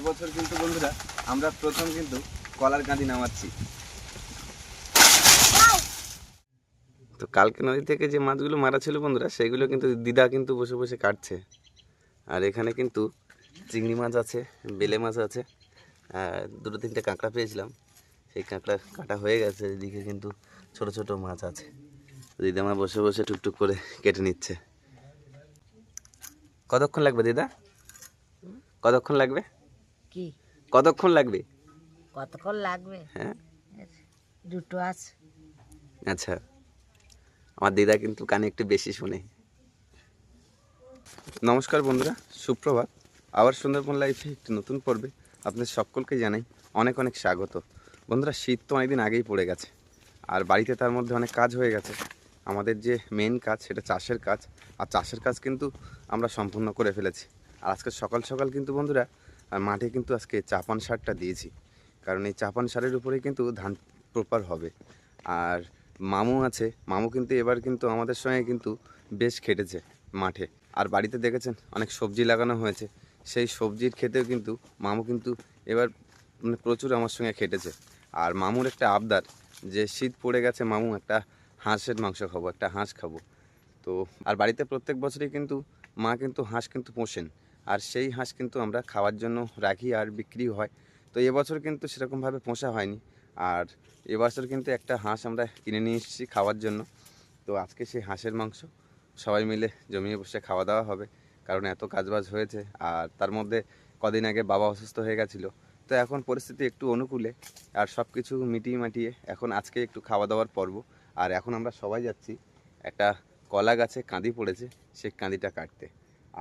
এবছর কিন্তু বন্ধুরা, আমরা প্রথম কিন্তু কলার কাঁদি নামাচ্ছি। তো কালকে নদী থেকে যে মাছগুলো মারা ছিল বন্ধুরা, সেগুলো কিন্তু দিদা কিন্তু বসে বসে কাটছে। আর এখানে কিন্তু চিংড়ি মাছ আছে, বেলে মাছ আছে। আর দুটো তিনটে কাঁকড়া পেয়েছিলাম। সেই কাঁকড়া কাটা হয়ে গেছে, এদিকে কিন্তু ছোট ছোট মাছ আছে। দিদামা বসে বসে টুকটুক করে কেটে নিচ্ছে। কতক্ষণ লাগবে দিদা? কতক্ষণ লাগবে? কি? কতক্ষণ লাগবে? কতক্ষণ লাগবে? হ্যাঁ। দুটো আছে। আচ্ছা। আমার দিদা কিন্তু কানে একটু বেশি শুনে। নমস্কার বন্ধুরা সুপ্রভাত। আবার সুন্দরবন লাইফে একটি নতুন পর্বে আপনাদের সকলকে জানাই অনেক অনেক স্বাগত। বন্ধুরা শীত তো অনেকদিন আগেই পড়ে গেছে আর বাড়িতে তার মধ্যে অনেক কাজ হয়ে গেছে। আমাদের যে মেন কাজ সেটা চাষের কাজ। আর চাষের কাজ কিন্তু আমরা সম্পূর্ণ করে ফেলেছি। আর আজকে সকাল সকাল কিন্তু বন্ধুরা আর মাঠে কিন্তু আজকে চাপান সারটা দিয়েছি। কারণ এই চাপান সারের উপরেই কিন্তু ধান প্রপার হবে। আর মামু আছে, মামু কিন্তু এবার কিন্তু আমাদের সঙ্গে কিন্তু বেশ খেটেছে মাঠে। আর বাড়িতে দেখেছেন, অনেক সবজি লাগানো হয়েছে। সেই সবজির খেতেও কিন্তু মামু কিন্তু এবার মানে প্রচুর আমার সঙ্গে খেটেছে। আর মামুর একটা আবদার যে শীত পড়ে গেছে, মামু একটা হাঁসের মাংস খাব, একটা হাঁস খাব। তো, আর বাড়িতে প্রত্যেক বছরই কিন্তু মা কিন্তু হাঁস কিন্তু পোষেন। আর সেই হাঁস কিন্তু আমরা খাওয়ার জন্য রাখি আর বিক্রি হয়। তো এবছর কিন্তু সেরকমভাবে পোষা হয়নি। আর এবছর কিন্তু একটা হাঁস আমরা কিনে নিয়ে এসেছি খাওয়ার জন্য। তো আজকে সেই হাঁসের মাংস। সবাই মিলে জমিয়ে বসে খাওয়া দাওয়া হবে। কারণ এত কাজবাজ হয়েছে আর তার মধ্যে কদিন আগে বাবা অসুস্থ হয়ে গেছিল। তো এখন পরিস্থিতি একটু অনুকূলে আর সব কিছু মিটিয়ে মাটিয়ে এখন আজকে একটু খাওয়া দাওয়ার পর্ব। আর এখন আমরা সবাই যাচ্ছি একটা কলা গাছে কাঁদি পড়েছে সেই কাঁদিটা কাটতে।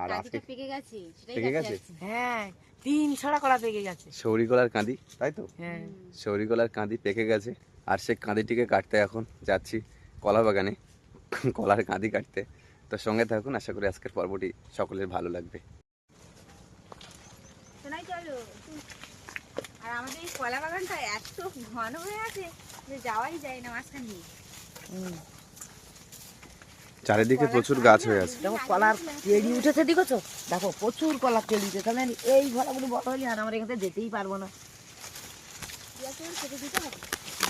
আর আজকে পেকে গেছে সেটাই পেকে গেছে? হ্যাঁ তিন ছড়া কলা পেকে গেছে। সৌরি কলার কাঁদি তাই তো? হ্যাঁ। সৌরি কলার কাঁদি পেকে গেছে আর সেই কাঁদিটিকে কাটতে এখন যাচ্ছি কলা বাগানে কলার কাঁদি কাটতে। তো সঙ্গে থাকুন আশা করি আজকের পর্বটি সকলের ভালো লাগবে। শোনাই চলো আর আমাদের এই কলা বাগানটা এত ঘন হয়ে আছে যে যাওয়াই যায় না মাঝখান দিয়ে। চারিদিকে প্রচুর গাছ হয়ে আছে। দেখো কলার কেড়ি উঠেছে দেখেছ? দেখো প্রচুর কলার কেড়ি উঠেছে তাহলে এই ঘোড়াগুলো বড় হলে আর আমরা এখানে যেতেই পারব না।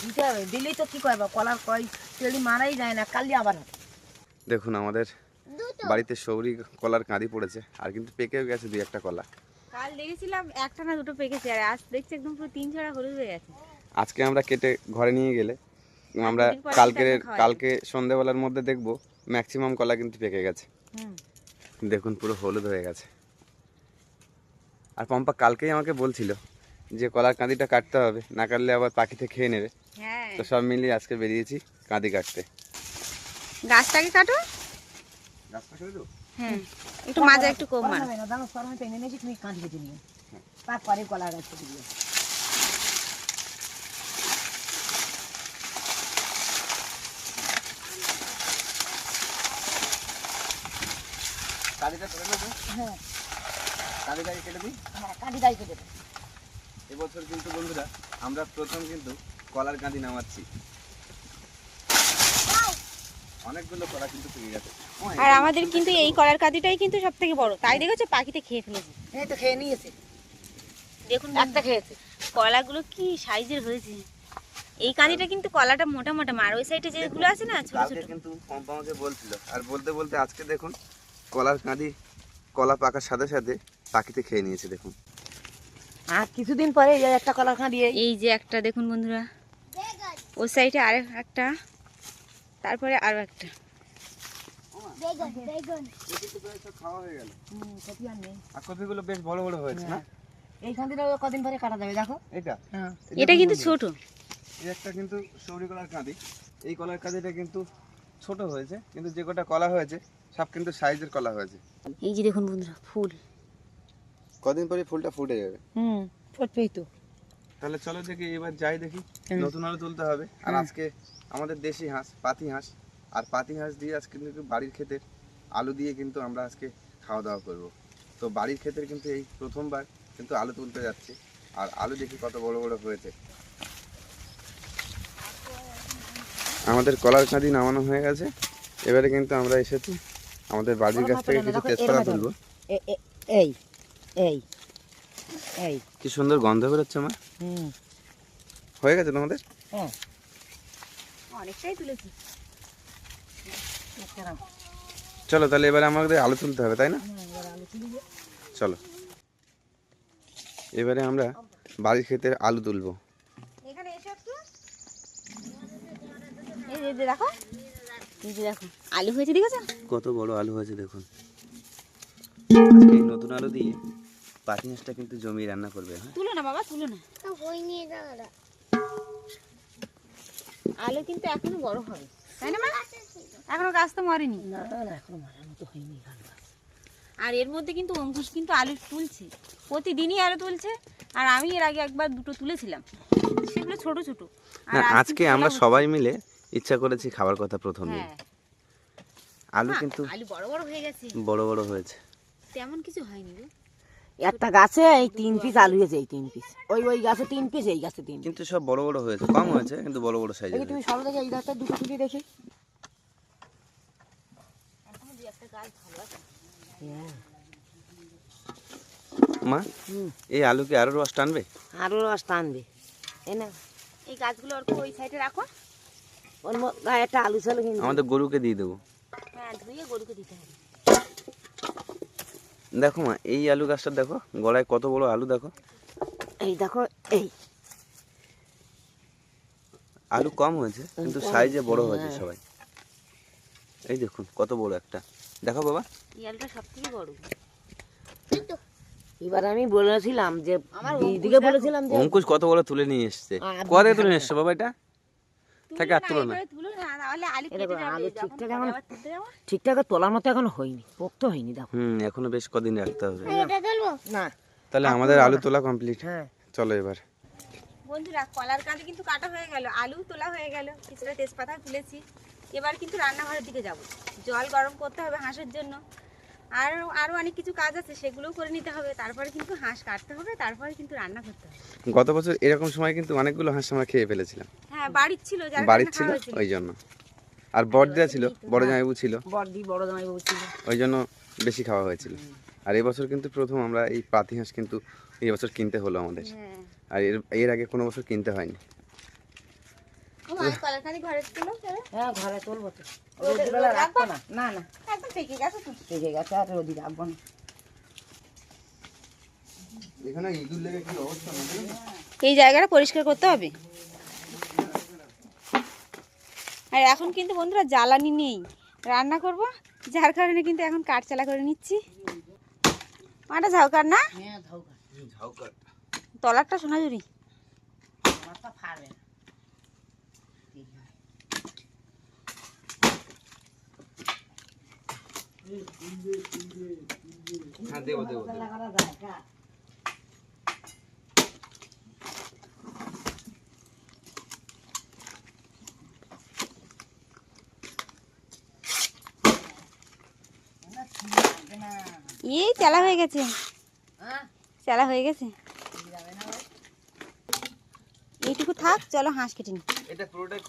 দিতে হবে। দিলেই তো কি করব কলার কয় পেড়ি মারাই যায় না কালি আবার দেখুন আমাদের বাড়িতে সৌরি কলার কাঁদি পড়েছে আর কিন্তু পেকেও গেছে দুই একটা কলা। কাল দেখেছিলাম একটা না দুটো পেকেছে আর আজ দেখছি একদম পুরো তিন ছড়া হলুদ হয়ে গেছে। আজকে আমরা কেটে ঘরে নিয়ে গেলে আমরা কালকের। কালকে সন্ধেবেলার মধ্যে দেখব ম্যাক্সিমাম কলা কিন্তু পেকে গেছে। দেখুন পুরো হলুদ হয়ে গেছে। আর পম্পা কালকেই আমাকে বলছিল যে কলার কাঁদিটা কাটতে হবে না কাটলে আবার পাখিতে খেয়ে নেবে। হ্যাঁ। তো সব মিলিয়ে আজকে বেরিয়েছি কাঁদি কাটতে। গাছটাকে কাটো। হ্যাঁ। একটু মাজা একটু কম মান হবে না দাঁড়ো সরমে টেনে নিয়েছি তুমি কাঁদি কেটে নিও তারপরে কলা গাছ কেটে নেব? হ্যাঁ। কাঁদিটাকে কেটে দিই? হ্যাঁ কেটে। এবছর কিন্তু বন্ধুরা আমরা প্রথম কিন্তু কলার কাঁদি নামাচ্ছি। অনেকগুলো কলা কিন্তু পেকে গেছে। আর আমাদের কিন্তু এই কলার কাঁদিটাই কিন্তু সব থেকে বড়। তাই দেখেছ? পাখিতে খেয়ে ফেলেছে। এই তো খেয়ে নিয়েছে। দেখুন একটা খেয়েছে। কলাগুলো কি সাইজের হয়েছে। এই কাঁদিটা কিন্তু কলাটা মোটা মোটা মার ওই সাইডে যেগুলো আছে না ছোট ছোট। কিন্তু পম্পা আমাকে বলছিল। আর বলতে বলতে আজকে দেখুন কলার কাঁদি কলা পাকার সাথে সাথে পাখিতে খেয়ে নিয়েছে দেখুন। আর কিছুদিন পরে এই একটা কলার খাঁদি এই যে একটা দেখুন বন্ধুরা। ওই সাইডে আরেক একটা তারপরে আরও একটা। খাওয়া হয়ে গেল কপি আর নেই। আর কপিগুলো বেশ বড় বড় হয়েছে না? এই খাঁদিটা কদিন পরে কাটা যাবে দেখো। এটা হ্যাঁ। এটা কিন্তু বন্ধুরা, ছোট। এই একটা কিন্তু সৌরি কলার কাঁদি। এই কলার কাঁদিটা কিন্তু ছোট হয়েছে কিন্তু যে কটা কলা হয়েছে সব কিন্তু সাইজের কলা হয়েছে। এই যে দেখুন বন্ধুরা ফুল। কদিন পরে ফুলটা ফুটে যাবে? হুম ফুটবেই তো। তাহলে চলো দেখি এবার যাই দেখি। নতুন আলু তুলতে হবে। আর আজকে আমাদের দেশি হাঁস পাতি হাঁস। আর পাতি হাঁস দিয়ে আজকে কিন্তু বাড়ির ক্ষেতের আলু দিয়ে কিন্তু আমরা আজকে খাওয়া দাওয়া করব। তো বাড়ির ক্ষেতের কিন্তু এই প্রথমবার কিন্তু আলু তুলতে যাচ্ছি। আর আলু দেখি কত বড় বড় হয়েছে। আমাদের কলার কাঁদি নামানো হয়ে গেছে। এবারে কিন্তু আমরা এসেছি আমাদের বাড়ির কাছ থেকে কিছু তেজপাতা তুলবো। এই এই এই। কি সুন্দর গন্ধ বেরোচ্ছে মা। হুম। হয়ে গেছে তোমাদের? হ্যাঁ অনেকটাই তুলেছি। চলো তাহলে এবারে আমাদের আলু তুলতে হবে তাই না। চলো। এবারে আমরা বাড়ির খেতে আলু তুলবো। এখানে এসে দেখো। দেখো আলু হয়েছে দেখেছ কত বড় আলু হয়েছে দেখুন। আজকে এই নতুন আলু দিয়ে পাতি কিন্তু জমিয়ে রান্না করবে হ্যাঁ? তুলো না বাবা তুলো না। আলু কিন্তু এখনও বড় হবে তাই না মা? এখনও গাছ তো মরেনি। না না এখনও মারার মতো হয়নি আর এর মধ্যে কিন্তু অঙ্কুশ কিন্তু আলু তুলছে প্রতিদিনই আলু তুলছে আর আমি এর আগে একবার দুটো তুলেছিলাম সেগুলো ছোট ছোট। আর আজকে আমরা সবাই মিলে ইচ্ছা করেছি খাবার কথা প্রথম দিন। হ্যাঁ। আলু কিন্তু আলু বড় বড় হয়ে গেছে। বড় বড় হয়েছে। তেমন কিছু হয়নি গো। একটা গাছে এই তিন পিস আলু হয়েছে এই তিন পিস ওই ওই গাছে তিন পিস এই গাছে তিন কিন্তু সব বড় বড় হয়েছে কম হয়েছে কিন্তু বড় বড় সাইজের দেখি তুমি সব দেখে এই গাছটা দুটো তুলে দেখি। এখনও দু একটা গাছ ভালো আছে। হ্যাঁ। মা এই আলুকে আরও রস টানবে? আরও রস টানবে। এই না এই গাছগুলো ওই সাইডে রাখো। ওর গায়ে একটা আলু ছিল কিন্তু। আমাদের গরুকে দিয়ে দেবো। হ্যাঁ ধুয়ে গরুকে দিতে হবে। দেখো মা এই আলু গাছটা দেখো গলায় কত বড় আলু দেখো। এই দেখো এই। আলু কম হয়েছে কিন্তু সাইজে বড় হয়েছে হ্যাঁ। সবাই। এই দেখুন কত বড় একটা। দেখো বাবা। এই আলুটা সব থেকে বড় এবার আমি বলেছিলাম যে আমার দিদিকে বলেছিলাম যে অঙ্কুশ কত বড় তুলে নিয়ে এসছে? কোথায় তুলে নিয়ে এসছো বাবা এটা? থাকে আর তুলো না ঠিকঠাক তোলার মতো এখন হয়নি পোক্ত হয়নি দেখো। হুম এখনও বেশ কদিন রাখতে হবে। না তাহলে আমাদের আলু তোলা কমপ্লিট হ্যাঁ। চলো এবার। বন্ধুরা কলার কাঁদি কিন্তু কাটা হয়ে গেল আলু তোলা হয়ে গেল কিছুটা তেজপাতা তুলেছি। এবার কিন্তু রান্নাঘরের দিকে যাব। জল গরম করতে হবে হাঁসের জন্য। আর আরও অনেক কিছু কাজ আছে সেগুলোও করে নিতে হবে। তারপরে কিন্তু হাঁস কাটতে হবে তারপরে কিন্তু রান্না করতে হবে। গত বছর এরকম সময় কিন্তু অনেকগুলো হাঁস আমরা খেয়ে ফেলেছিলাম। হ্যাঁ বাড়ির ছিল বাড়ির ছিল? ওই জন্য। আর বড়দিদা ছিল? বড় জামাইবু ছিল? বড়দি বড় জামাই বলছিল ওই জন্য বেশি খাওয়া হয়েছিল। আর এবছর কিন্তু প্রথম আমরা এই পাতি হাঁস কিন্তু এই বছর কিনতে হলো আমাদের। হ্যাঁ। আর এর এর আগে কোনো বছর কিনতে হয়নি। হ্যাঁ এই জায়গাটা পরিষ্কার করতে হবে? আর এখন কিন্তু বন্ধুরা জ্বালানি নেই। রান্না করব যার কারণে কিন্তু এখন কাঠ চালা করে নিচ্ছি। মাটা ঝাউকার না? হ্যাঁ তলারটা সোনাঝুরি মাছটা ফাড়বে হ্যাঁ দেবো দেবো এই চালা হয়ে গেছে। হ্যাঁ? চালা হয়ে গেছে। এইটুকু থাক চলো হাঁস কেটে নি। এটা পুরোটাই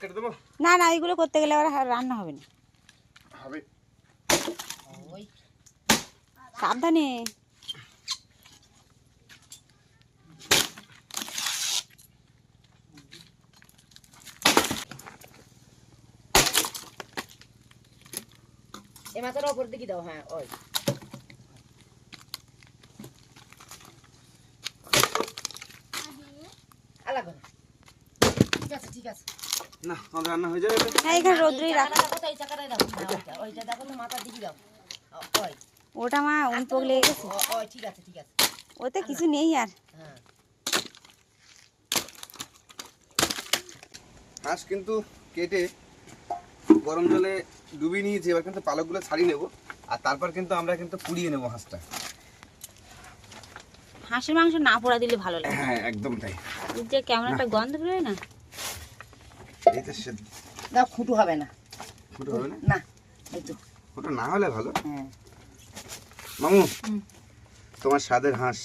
কেটে দেবো? না না এগুলো করতে গেলে আবার রান্না হবে না। হবে। সাবধানে। এই মাথার ওপর দিকে দাও হ্যাঁ ওই। আলাদা না। ঠিক আছে ঠিক আছে। না রান্না হয়ে যাবে। হ্যাঁ এখানে রোদ্রেই রাখ। চাকাটাই দেখো হ্যাঁ, ওইটা, ওইটা দেখো তো মাথার দিকে দাও। ওই। ওটা মা উন পোক লেগে গেছে। ওই ঠিক আছে ঠিক আছে। ওতে কিছু নেই আর। হ্যাঁ। হাঁস কিন্তু কেটে গরম জলে ডুবিয়ে নিয়েছি এবার কিন্তু পালকগুলো ছাড়িয়ে নেব। আর তারপর কিন্তু আমরা কিন্তু পুড়িয়ে নেব হাঁসটা। হাঁসের মাংস না পোড়া দিলে ভালো লাগে। হ্যাঁ একদম তাই। যে কেমন একটা গন্ধ বেরোয় না? এইটা সেদ্ধ দাও খুঁটু হবে না। ফুটো হবে না? না এই তো। ফুটো না হলে ভালো। হ্যাঁ। মামু তোমার স্বাদের হাঁস।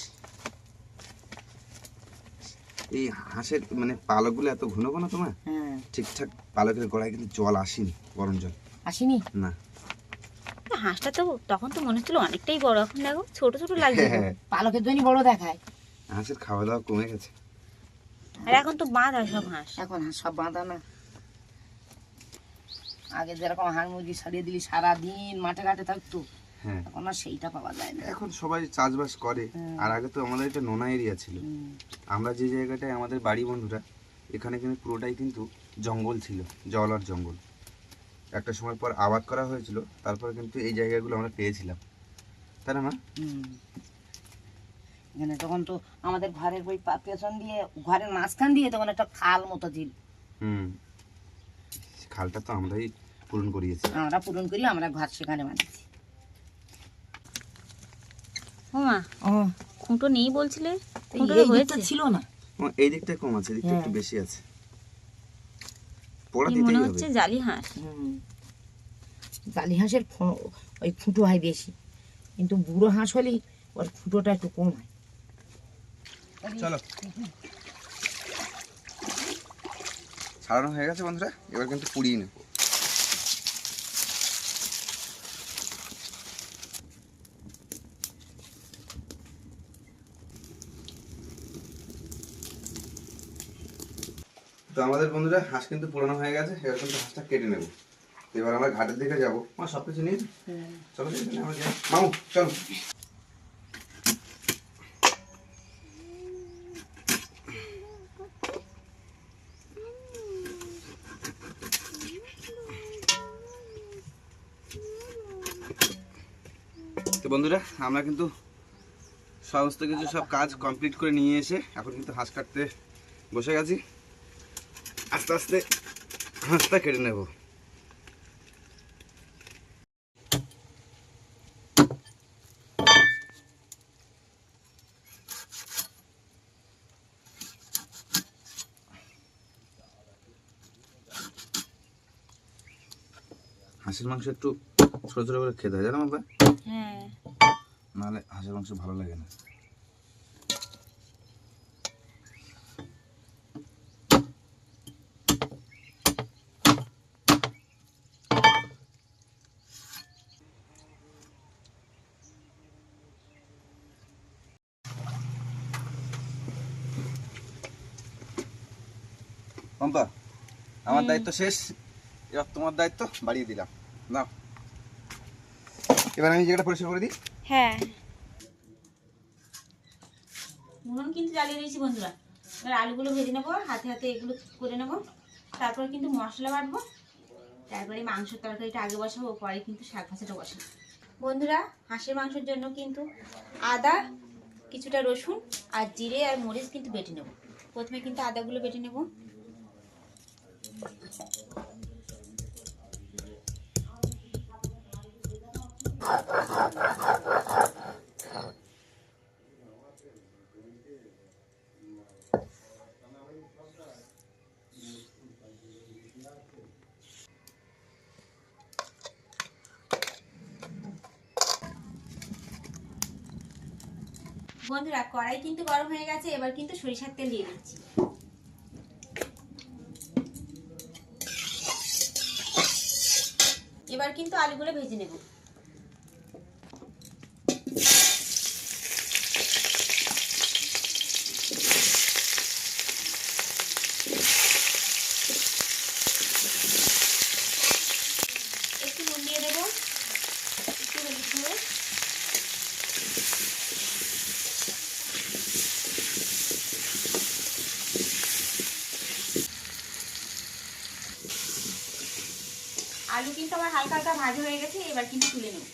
এই হাঁসের মানে পালকগুলো এত ঘন ঘন তোমার? হ্যাঁ। ঠিকঠাক পালকের গোড়ায় কিন্তু জল আসেনি গরম জল। আসেনি? না। হাঁসটা তো তখন তো মনে হচ্ছিল অনেকটাই বড় এখন দেখো ছোট ছোট লাগছে হ্যাঁ। পালকের জন্য বড় দেখায়। হাঁসের খাওয়া দাওয়া কমে গেছে। আর এখন তো বাঁধা সব হাঁস। এখন হাঁস সব বাঁধা না। আগে যেরকম হাঁস মুরগি ছাড়িয়ে দিলি সারাদিন মাঠে ঘাটে থাকতো। এখন আর সেইটা পাওয়া যায় না। এখন সবাই চাষবাস করে। আর আগে তো আমাদের একটা নোনা এরিয়া ছিল। আমরা যে জায়গাটায় আমাদের বাড়ি বন্ধুরা এখানে কিন্তু পুরোটাই কিন্তু জঙ্গল ছিল জল আর জঙ্গল। একটা সময় পর আবাদ করা হয়েছিল তারপরে কিন্তু এই জায়গাগুলো আমরা পেয়েছিলাম। তাই না মা? হুম। এখানে তখন তো আমাদের ঘরের ওই পেছন দিয়ে ঘরের মাঝখান দিয়ে তখন একটা খাল মতো ছিল। হুম। খালটা তো আমরাই পূরণ করিয়েছি আমরা পূরণ করি আমরা ঘর সেখানে বানিয়েছি। ও মা ও। খুঁটো নেই বলছিলে? খুঁটো হয়েছে? ছিল না। এই দিকটা কম আছে এদিকটা একটু হ্যাঁ। বেশি আছে। পোড়া দিতেই মনে হচ্ছে জালি হাঁস হুম। জালি হাঁসের ফ- ওই ফুটো হয় বেশি। কিন্তু বুড়ো হাঁস হলেই ওর খুঁটোটা একটু কম হয়। চলো। ছাড়ানো হয়ে গেছে বন্ধুরা এবার কিন্তু পুড়িয়ে নেব তো আমাদের বন্ধুরা হাঁস কিন্তু পুরানো হয়ে গেছে এবার কিন্তু হাঁসটা কেটে নেব। এবার আমরা ঘাটের দিকে যাব। মা সব কিছু নিয়ে চলো আমরা যাই। মামু চলো। তো বন্ধুরা আমরা কিন্তু সমস্ত কিছু সব কাজ কমপ্লিট করে নিয়ে এসে এখন কিন্তু হাঁস কাটতে বসে গেছি। আস্তে আস্তে হাঁসটা কেটে নেব। হাঁসের মাংস একটু ছোটো ছোটো করে খেতে হয় জানো বাবা? হ্যাঁ। নাহলে হাঁসের মাংস ভালো লাগে না পম্পা আমার দায়িত্ব শেষ। এবার তোমার দায়িত্ব বাড়িয়ে দিলাম। নাও। এবার আমি জায়গাটা পরিষ্কার করে দিই। হ্যাঁ। উনুন কিন্তু জ্বালিয়ে দিয়েছি বন্ধুরা। এবার আলুগুলো ভেজে নেব হাতে হাতে এগুলো করে নেব। তারপরে কিন্তু মশলা বাটবো। তারপরে মাংসের তরকারিটা আগে বসাবো পরে কিন্তু শাক ভাজাটা বসাবো। বন্ধুরা হাঁসের মাংসের জন্য কিন্তু আদা কিছুটা রসুন আর জিরে আর মরিচ কিন্তু বেটে নেব। প্রথমে কিন্তু আদাগুলো বেটে নেব। বন্ধুরা কড়াই কিন্তু গরম হয়ে গেছে এবার কিন্তু সরিষার তেল দিয়ে দিচ্ছি এবার কিন্তু আলুগুলো ভেজে নেব একটু নুন দিয়ে দেবো একটু হলুদ গুঁড়ো আলু কিন্তু আমার হালকা হালকা ভাজা হয়ে গেছে, এবার কিন্তু তুলে নেব।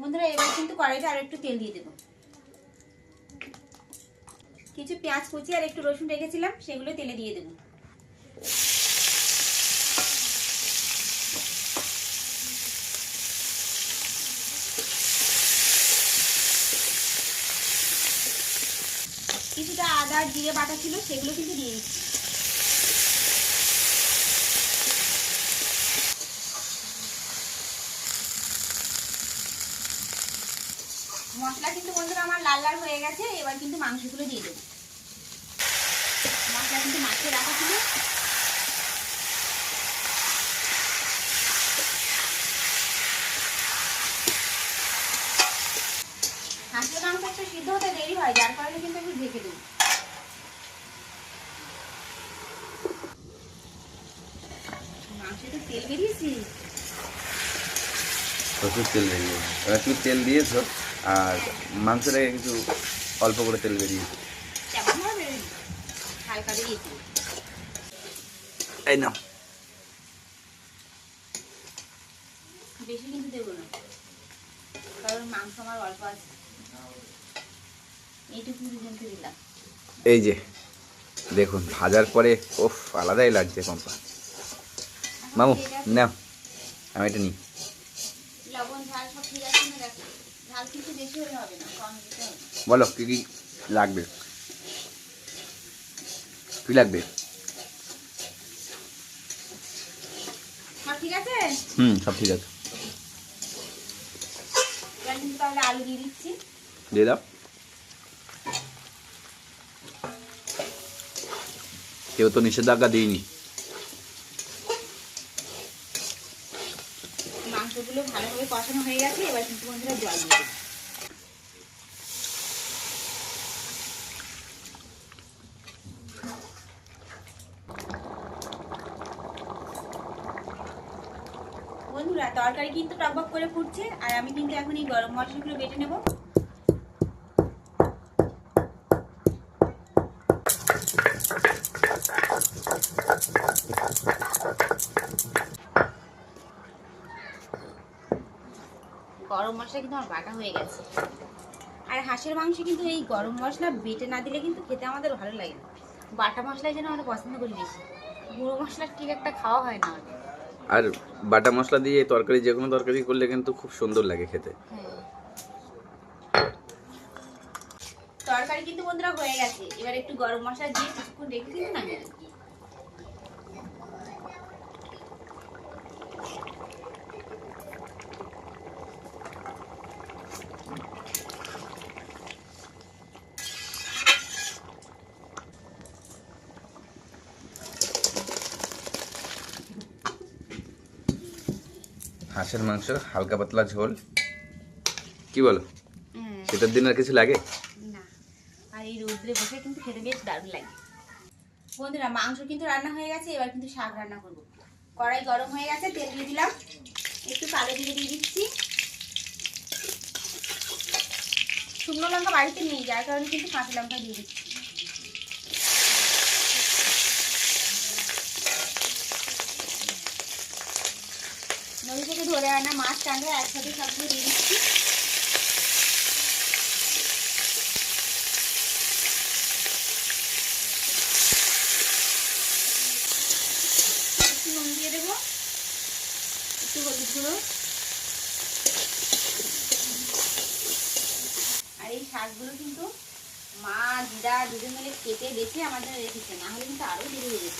বন্ধুরা, এবার কিন্তু কড়াইতে আর একটু তেল দিয়ে দেবো। কিছু পেঁয়াজ কুচি আর একটু রসুন রেখেছিলাম, সেগুলো তেলে দিয়ে দেবো কিছুটা আর বাটা ছিল সেগুলো কিন্তু দিয়ে দিচ্ছি। মশলা কিন্তু বন্ধুরা আমার লাল লাল হয়ে গেছে, এবার কিন্তু মাংসগুলো দিয়ে দেবো। মশলা কিন্তু মাছে রাখা ছিল। হাঁসের মাংস একটু সিদ্ধ হতে দেরি হয়, যার কারণে কিন্তু একটু ঢেকে দেবো মাংসে তো তেল বেরিয়েছি প্রচুর তেল বেরিয়ে এবার তুমি তেল দিয়েছ আর মাংসটাকে কিছু অল্প করে তেল বেরিয়েছে বেরিয়েছি এই নাও। বেশি কিন্তু দেবো না কারণ মাংস আমার অল্প আছে। এইটুকু দুজনকে দিলাম। এই যে দেখুন ভাজার পরে ওফ আলাদাই লাগছে পম্পা মামু। নাও আমি এটা নিই। লবণ ঝাল সব ঠিক আছে না দেখো ঝাল কিন্তু বেশি হলে হবে না কম দিতে হবে। বলো কী কী লাগবে? কী লাগবে? সব ঠিক আছে? হুম সব ঠিক আছে। তাহলে আলু দিয়ে দিচ্ছি। দিয়ে দাও। কেউ তো নিষেধাজ্ঞা দিইনি মাংসগুলো ভালোভাবে কষানো হয়ে গেছে, এবার কিন্তু বন্ধুরা জল দিয়ে বন্ধুরা, তরকারি কিন্তু টকবক করে ফুটছে, আর আমি কিন্তু এখন এই গরম মশলাগুলো বেটে নেব। গরম মশলা কিন্তু আমার বাটা হয়ে গেছে। আর হাঁসের মাংস কিন্তু এই গরম মশলা বেটে না দিলে কিন্তু খেতে আমাদের ভালো লাগে না। বাটা মশলাই যেন আমরা পছন্দ করি বেশি। গুঁড়ো মশলা ঠিক একটা খাওয়া হয় না। আর বাটা মশলা দিয়ে তরকারি যে কোনো তরকারি করলে কিন্তু খুব সুন্দর লাগে খেতে। হ্যাঁ। তরকারি কিন্তু বন্ধুরা হয়ে গেছে। এবার একটু গরম মশলা দিয়ে কিছুক্ষণ রেখে কিন্তু নামিয়ে হাঁসের মাংস হালকা পাতলা ঝোল। কি বলো? হ্যাঁ। শীতের দিন আর কিছু লাগে? না। আর এই রোদ্রে বসে কিন্তু খেতে বেশ দারুণ লাগে। বন্ধুরা মাংস কিন্তু রান্না হয়ে গেছে এবার কিন্তু শাক রান্না করব। কড়াই গরম হয়ে গেছে তেল দিয়ে দিলাম। একটু কালো জিরে দিয়ে দিচ্ছি। শুকনো লঙ্কা বাড়িতে নেই যার কারণে কিন্তু কাঁচা লঙ্কা দিয়ে দিচ্ছি নদী আনা মাছ টাঙ্গা একসাথে সবগুলো দিয়ে দিচ্ছি। একটু নুন দিয়ে দেবো। একটু হলুদ গুঁড়ো। আর এই শাকগুলো কিন্তু মা, দিদা দুজন মিলে কেটে বেছে আমাদের রেখেছে, না হলে কিন্তু আরও দেরি হয়ে যেত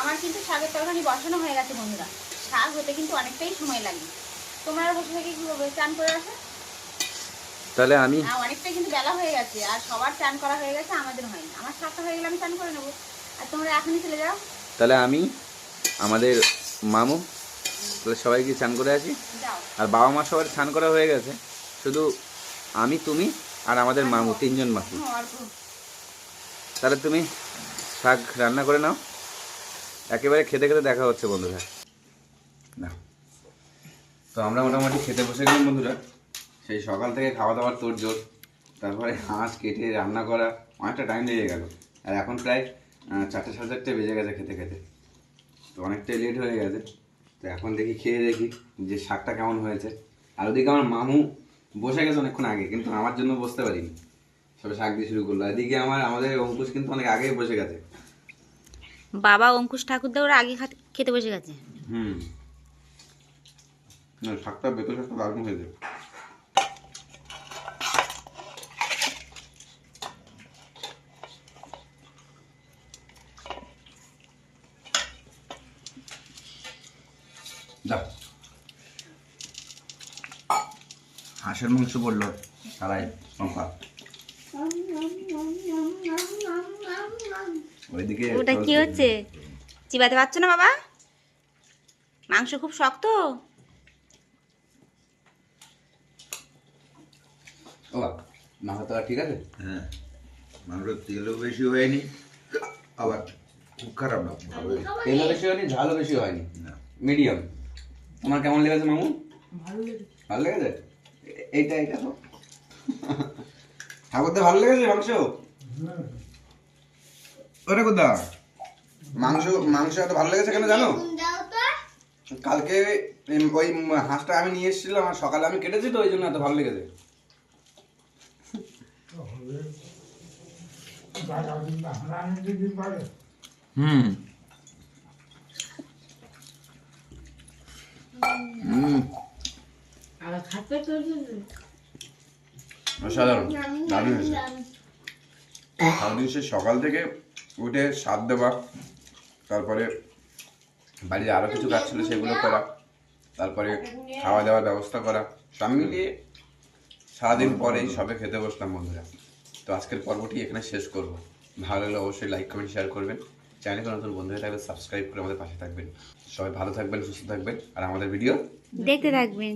আমার কিন্তু শাকের তরকারি বসানো হয়ে গেছে বন্ধুরা। শাক হতে কিন্তু অনেকটাই সময় লাগে। তোমরা বসে থেকে কি করবে? চান করে আসো। তাহলে আমি অনেকটাই কিন্তু বেলা হয়ে গেছে আর সবার চান করা হয়ে গেছে আমাদের হয়নি। আমার সাতটা হয়ে গেলে আমি চান করে নেব। আর তোমরা এখনই চলে যাও। তাহলে আমি আমাদের মামু তাহলে সবাই কি চান করে আছি আর বাবা মা সবার স্নান করা হয়ে গেছে। শুধু আমি তুমি আর আমাদের মামু তিনজন হ্যাঁ, তাহলে তুমি শাক রান্না করে নাও। একেবারে খেতে খেতে দেখা হচ্ছে বন্ধুরা। না তো আমরা মোটামুটি খেতে বসে গেলাম বন্ধুরা। সেই সকাল থেকে খাওয়া দাওয়ার তোর জোর। তারপরে হাঁস কেটে রান্না করা অনেকটা টাইম লেগে গেল। আর এখন প্রায় চারটে সাড়ে চারটে বেজে গেছে খেতে খেতে। তো অনেকটাই লেট হয়ে গেছে। তো এখন দেখি, খেয়ে দেখি যে শাকটা কেমন হয়েছে। আর ওদিকে আমার মামু বসে গেছে অনেকক্ষণ আগে, কিন্তু আমার জন্য বসতে পারিনি। সবে শাক দিয়ে শুরু করল। এদিকে আমার, আমাদের অঙ্কুশ কিন্তু অনেক আগেই বসে গেছে। বাবা অঙ্কুশ ঠাকুরদা ওরা আগে খেতে বসে গেছে। হুম। না শাকটা বেতন শাকটা দারুণ হয়েছে। যা। হাঁসের মাংস বলল তারাই সম্পা ওইদিকে ওটা কি হচ্ছে? চিবাতে পারছ না বাবা? মাংস খুব শক্ত? ও মাংস তো ঠিক আছে? হ্যাঁ মাংসের তেলও বেশি হয়নি আবার খুব খারাপ না তেলও বেশি হয়নি ঝালও বেশি হয়নি। না। মিডিয়াম। তোমার কেমন লেগেছে মামু? ভালো লেগেছে। এইটা এইটা তো ভালো লেগেছে মাংস? ওরে কোথা মাংস মাংস এত ভালো লেগেছে কেন জানো? কালকে ওই হাঁসটা আমি নিয়ে এসেছিলাম আর সকালে আমি কেটেছি তো ওই জন্য এত ভালো লেগেছে। হুম। হুম। অসাধারণ দারুণ হয়েছে। সারাদিন সে সকাল থেকে উঠে স্বাদ দেওয়া তারপরে বাড়িতে আরও কিছু কাজ ছিল সেগুলো করা, তারপরে খাওয়া দাওয়ার ব্যবস্থা করা। সব মিলিয়ে সারাদিন পরেই সবে খেতে বসলাম বন্ধুরা। তো আজকের পর্বটি এখানে শেষ করব। ভালো লাগলে অবশ্যই লাইক কমেন্ট শেয়ার করবেন। চ্যানেলে নতুন বন্ধু হয়ে থাকলে সাবস্ক্রাইব করে আমাদের পাশে থাকবেন। সবাই ভালো থাকবেন, সুস্থ থাকবেন, আর আমাদের ভিডিও দেখতে থাকবেন।